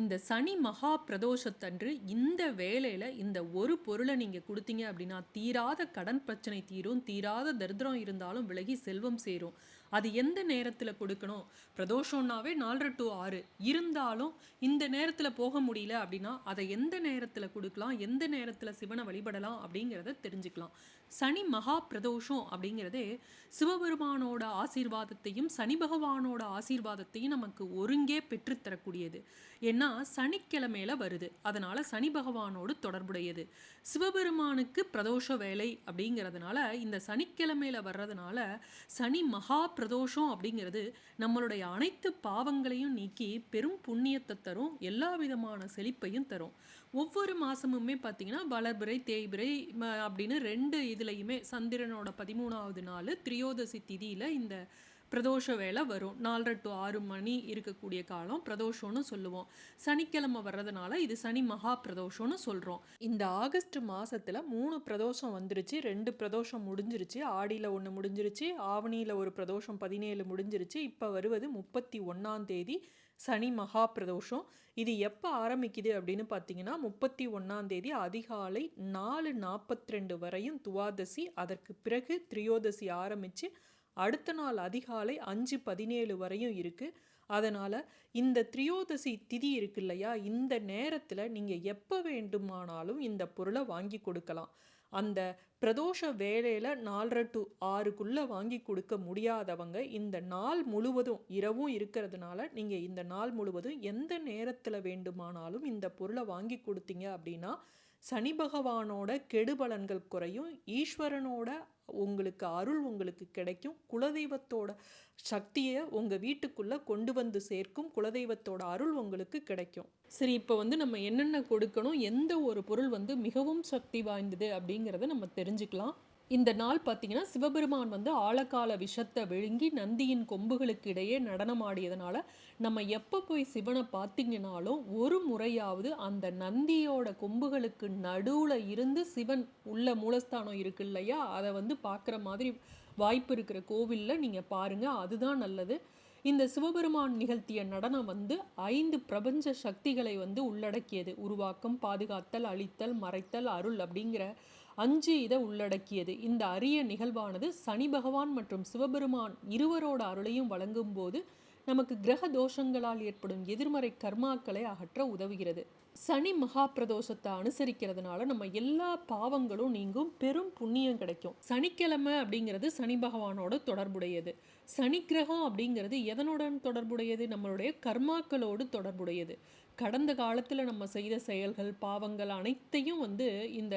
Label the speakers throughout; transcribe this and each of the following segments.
Speaker 1: இந்த சனி மகா பிரதோஷத்தன்று இந்த வேலையில் இந்த ஒரு பொருளை நீங்கள் கொடுத்தீங்க அப்படின்னா தீராத கடன் பிரச்சனை தீரும் தீராத தரித்திரம் இருந்தாலும் விலகி செல்வம் சேரும். அது எந்த நேரத்தில் கொடுக்கணும்? பிரதோஷம்னாவே நாலரை டு ஆறு. இருந்தாலும் இந்த நேரத்தில் போக முடியல அப்படின்னா அதை எந்த நேரத்தில் கொடுக்கலாம்? எந்த நேரத்தில் சிவனை வழிபடலாம் அப்படிங்கிறத தெரிஞ்சுக்கலாம். சனி மகா பிரதோஷம் அப்படிங்கிறது சிவபெருமானோட ஆசீர்வாதத்தையும் சனி பகவானோட ஆசீர்வாதத்தையும் நமக்கு ஒருங்கே பெற்றுத்தரக்கூடியது ஏன்னா சனிக்கிழமையில வருது. அதனால சனி பகவானோடு தொடர்புடையது. சிவபெருமானுக்கு பிரதோஷ வேலை அப்படிங்கிறதுனால இந்த சனிக்கிழமையில வர்றதுனால சனி மகா பிரதோஷம் அப்படிங்கிறது நம்மளுடைய அனைத்து பாவங்களையும் நீக்கி பெரும் புண்ணியத்தை தரும் எல்லா விதமான செழிப்பையும் தரும். ஒவ்வொரு மாதமுமே பார்த்தீங்கன்னா வளர்பிறை தேய்பிறை ம- அப்படின்னு ரெண்டு இதுலையுமே சந்திரனோட பதிமூணாவது நாள் திரியோதசி திதியில் இந்த பிரதோஷ வேலை வரும். நாலரை டு ஆறு மணி இருக்கக்கூடிய காலம் பிரதோஷம்னு சொல்லுவோம். சனிக்கிழமை வர்றதுனால இது சனி மகா பிரதோஷம்னு சொல்கிறோம் இந்த ஆகஸ்ட் மாதத்தில் மூணு பிரதோஷம் வந்துருச்சு ரெண்டு பிரதோஷம் முடிஞ்சிருச்சு. ஆடியில் ஒன்று முடிஞ்சிருச்சு ஆவணியில் ஒரு பிரதோஷம் பதினேழு முடிஞ்சிருச்சு. இப்போ வருவது முப்பத்தி ஒன்றாம் தேதி சனி மகா பிரதோஷம் இது எப்போ ஆரம்பிக்குது அப்படின்னு பார்த்தீங்கன்னா முப்பத்தி ஒன்றாம் தேதி அதிகாலை நாலு நாற்பத்தி ரெண்டு வரையும் துவாதசி அதற்கு பிறகு திரியோதசி ஆரம்பித்து அடுத்த நாள் அதிகாலை அஞ்சு பதினேழு வரையும் இருக்குது அதனால் இந்த திரியோதசி திதி இருக்கு இல்லையா? இந்த நேரத்தில் நீங்கள் எப்போ வேண்டுமானாலும் இந்த பொருளை வாங்கி கொடுக்கலாம். அந்த பிரதோஷ வேலையில் நாலரை டு ஆறுக்குள்ளே வாங்கி கொடுக்க முடியாதவங்க இந்த நாள் முழுவதும் இரவும் இருக்கிறதுனால நீங்கள் இந்த நாள் முழுவதும் எந்த நேரத்தில் வேண்டுமானாலும் இந்த பொருளை வாங்கி கொடுத்தீங்க அப்படின்னா சனி பகவானோட கெடுபலன்கள் குறையும். ஈஸ்வரனோட உங்களுக்கு அருள் உங்களுக்கு கிடைக்கும். குலதெய்வத்தோட சக்தியை உங்கள் வீட்டுக்குள்ளே கொண்டு வந்து சேர்க்கும். குலதெய்வத்தோட அருள் உங்களுக்கு கிடைக்கும். சரி இப்போ வந்து நம்ம என்னென்ன கொடுக்கணும்? எந்த ஒரு பொருள் வந்து மிகவும் சக்தி வாய்ந்தது அப்படிங்கிறத நம்ம தெரிஞ்சுக்கலாம். இந்த நாள் பார்த்தீங்கன்னா சிவபெருமான் வந்து ஆழக்கால விஷத்தை விழுங்கி நந்தியின் கொம்புகளுக்கு இடையே நடனமாடியதுனால நம்ம எப்போ போய் சிவனை பார்த்தீங்கனாலும் ஒரு முறையாவது அந்த நந்தியோட கொம்புகளுக்கு நடுவில் இருந்து சிவன் உள்ள மூலஸ்தானம் இருக்கு இல்லையா? அதை வந்து பார்க்குற மாதிரி வாய்ப்பு இருக்கிற கோவிலில் நீங்கள் பாருங்கள் அதுதான் நல்லது. இந்த சிவபெருமான் நிகழ்த்திய நடனம் வந்து ஐந்து பிரபஞ்ச சக்திகளை வந்து உள்ளடக்கியது. உருவாக்கம் பாதுகாத்தல் அழித்தல் மறைத்தல் அருள் அப்படிங்கிற அஞ்சு இதை உள்ளடக்கியது. இந்த அரிய நிகழ்வானது சனி பகவான் மற்றும் சிவபெருமான் இருவரோட அருளையும் வழங்கும் போது நமக்கு கிரக தோஷங்களால் ஏற்படும் எதிர்மறை கர்மாக்களை அகற்ற உதவுகிறது. சனி மகா பிரதோஷத்தை அனுசரிக்கிறதுனால நம்ம எல்லா பாவங்களும் நீங்கும் பெரும் புண்ணியம் கிடைக்கும். சனிக்கிழமை அப்படிங்கிறது சனி பகவானோட தொடர்புடையது. சனி கிரகம் அப்படிங்கிறது எதனுடன் தொடர்புடையது? நம்மளுடைய கர்மாக்களோடு தொடர்புடையது. கடந்த காலத்தில் நம்ம செய்த செயல்கள் பாவங்கள் அனைத்தையும் வந்து இந்த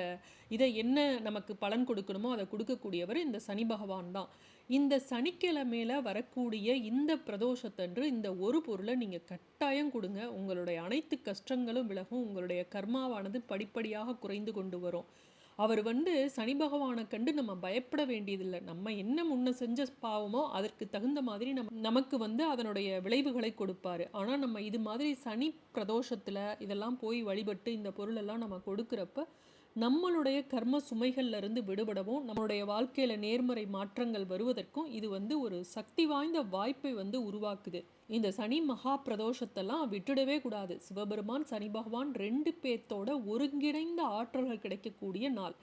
Speaker 1: இதை என்ன நமக்கு பலன் கொடுக்கணுமோ அதை கொடுக்கக்கூடியவர் இந்த சனி பகவான் தான். இந்த சனிக்கிழமையில வரக்கூடிய இந்த பிரதோஷத்தன்று இந்த ஒரு பொருளை நீங்கள் கட்டாயம் கொடுங்க. உங்களுடைய அனைத்து கஷ்டங்களும் விலகும். உங்களுடைய கர்மாவானது படிப்படியாக குறைந்து கொண்டு வரும். அவர் வந்து சனி பகவானை கண்டு நம்ம பயப்பட வேண்டியதில்லை. நம்ம என்ன முன்ன செஞ்ச பாவமோ அதற்கு தகுந்த மாதிரி நம் நமக்கு வந்து அதனுடைய விளைவுகளை கொடுப்பாரு. ஆனால் நம்ம இது மாதிரி சனி பிரதோஷத்தில் இதெல்லாம் போய் வழிபட்டு இந்த பொருளெல்லாம் நம்ம கொடுக்குறப்ப நம்மளுடைய கர்ம சுமைகள்ல இருந்து விடுபடவும் நம்மளுடைய வாழ்க்கையில நேர்மறை மாற்றங்கள் வருவதற்கும் இது வந்து ஒரு சக்தி வாய்ந்த வாய்ப்பை வந்து உருவாக்குது. இந்த சனி மகா பிரதோஷத்தெல்லாம் விட்டுடவே கூடாது. சிவபெருமான் சனி பகவான் ரெண்டு பேர்த்தோட ஒருங்கிணைந்த ஆற்றல்கள் கிடைக்கக்கூடிய நாள்.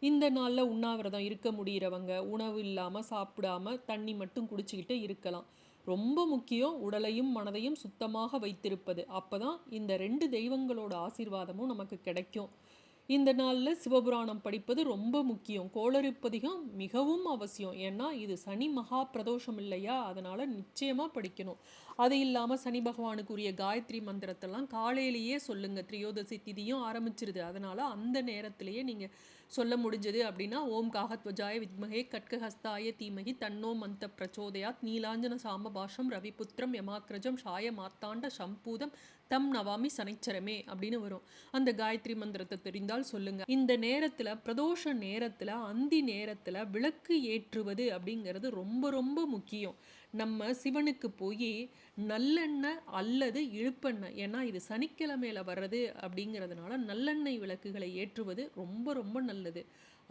Speaker 1: இந்த நாளில் உண்ணாவிரதம் இருக்க முடிகிறவங்க உணவு இல்லாமல் சாப்பிடாம தண்ணி மட்டும் குடிச்சிக்கிட்டு இருக்கலாம். ரொம்ப முக்கியம் உடலையும் மனதையும் சுத்தமாக வைத்திருப்பது. அப்போதான் இந்த ரெண்டு தெய்வங்களோட ஆசீர்வாதமும் நமக்கு கிடைக்கும். இந்த நாளில் சிவபுராணம் படிப்பது ரொம்ப முக்கியம். கோளறுப்பதிகம் மிகவும் அவசியம். ஏன்னா இது சனி மகா பிரதோஷம் இல்லையா? அதனால் நிச்சயமாக படிக்கணும். அது இல்லாமல் சனி பகவானுக்குரிய காயத்ரி மந்திரத்தெல்லாம் காலையிலேயே சொல்லுங்கள் திரியோதசி திதியும் ஆரம்பிச்சிருது. அதனால் அந்த நேரத்திலேயே நீங்கள் சொல்ல முடிஞ்சது அப்படின்னா ஓம் காகத்வஜாய வித்மகே கட்கஹஸ்தாய தீமகி தன்னோ மந்த பிரச்சோதயாத் நீலாஞ்சன சாமபாஷம் ரவிபுத்திரம் யமாக்ரஜம் ஷாய மார்த்தாண்ட சம்பூதம் தம் நவாமி சனைச்சரமே அப்படின்னு வரும். அந்த காயத்ரி மந்திரத்தை தெரிந்தால் சொல்லுங்க. இந்த நேரத்தில் பிரதோஷ நேரத்தில் அந்தி நேரத்தில் விளக்கு ஏற்றுவது அப்படிங்கிறது ரொம்ப ரொம்ப முக்கியம். நம்ம சிவனுக்கு போய் நல்லெண்ணெய் அல்லது இழுப்பெண்ணெய். ஏன்னா இது சனிக்கிழமையில் வர்றது அப்படிங்கிறதுனால நல்லெண்ணெய் விளக்குகளை ஏற்றுவது ரொம்ப ரொம்ப நல்லது.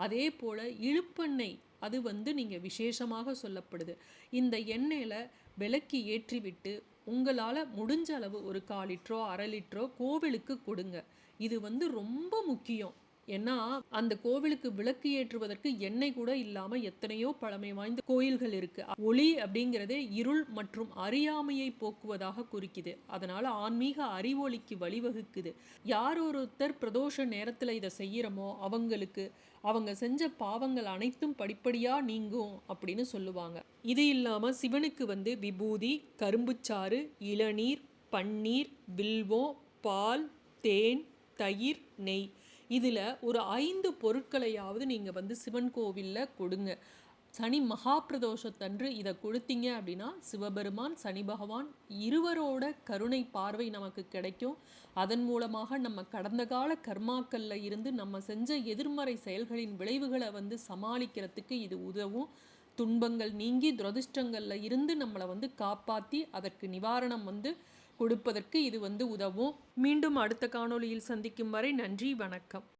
Speaker 1: அதே போல் இழுப்பெண்ணெய் அது வந்து நீங்கள் விசேஷமாக சொல்லப்படுது. இந்த எண்ணெயில் விளக்கி ஏற்றிவிட்டு உங்களால் முடிஞ்ச அளவு ஒரு கால் லிட்டரோ அரை லிட்டரோ கோவிலுக்கு கொடுங்க. இது வந்து ரொம்ப முக்கியம். ஏன்னா அந்த கோவிலுக்கு விளக்கு ஏற்றுவதற்கு எண்ணெய் கூட இல்லாம எத்தனையோ பழமை வாய்ந்த கோயில்கள் இருக்கு. ஒளி அப்படிங்கிறதே இருள் மற்றும் அறியாமையை போக்குவதாக குறிக்குது. அதனால ஆன்மீக அறிவொளிக்கு வழிவகுக்குது. யார் ஒருத்தர் பிரதோஷ நேரத்துல இதை செய்யறமோ அவங்களுக்கு அவங்க செஞ்ச பாவங்கள் அனைத்தும் படிப்படியா நீங்கும் அப்படின்னு சொல்லுவாங்க. இது இல்லாம சிவனுக்கு வந்து விபூதி கரும்புச்சாறு இளநீர் பன்னீர் வில்வம் பால் தேன் தயிர் நெய் இதில் ஒரு ஐந்து பொருட்களையாவது நீங்கள் வந்து சிவன் கோவிலில் கொடுங்க. சனி மகாபிரதோஷத்தன்று இதை கொடுத்தீங்க அப்படின்னா சிவபெருமான் சனி பகவான் இருவரோட கருணை பார்வை நமக்கு கிடைக்கும். அதன் மூலமாக நம்ம கடந்த கால கர்மாக்களில் இருந்து நம்ம செஞ்ச எதிர்மறை செயல்களின் விளைவுகளை வந்து சமாளிக்கிறதுக்கு இது உதவும். துன்பங்கள் நீங்கி துரதிர்ஷ்டங்களில் இருந்து நம்மளை வந்து காப்பாற்றி அதற்கு நிவாரணம் வந்து கொடுப்பதற்கு இது வந்து உதவும். மீண்டும் அடுத்த காணொளியில் சந்திக்கும் வரை நன்றி வணக்கம்.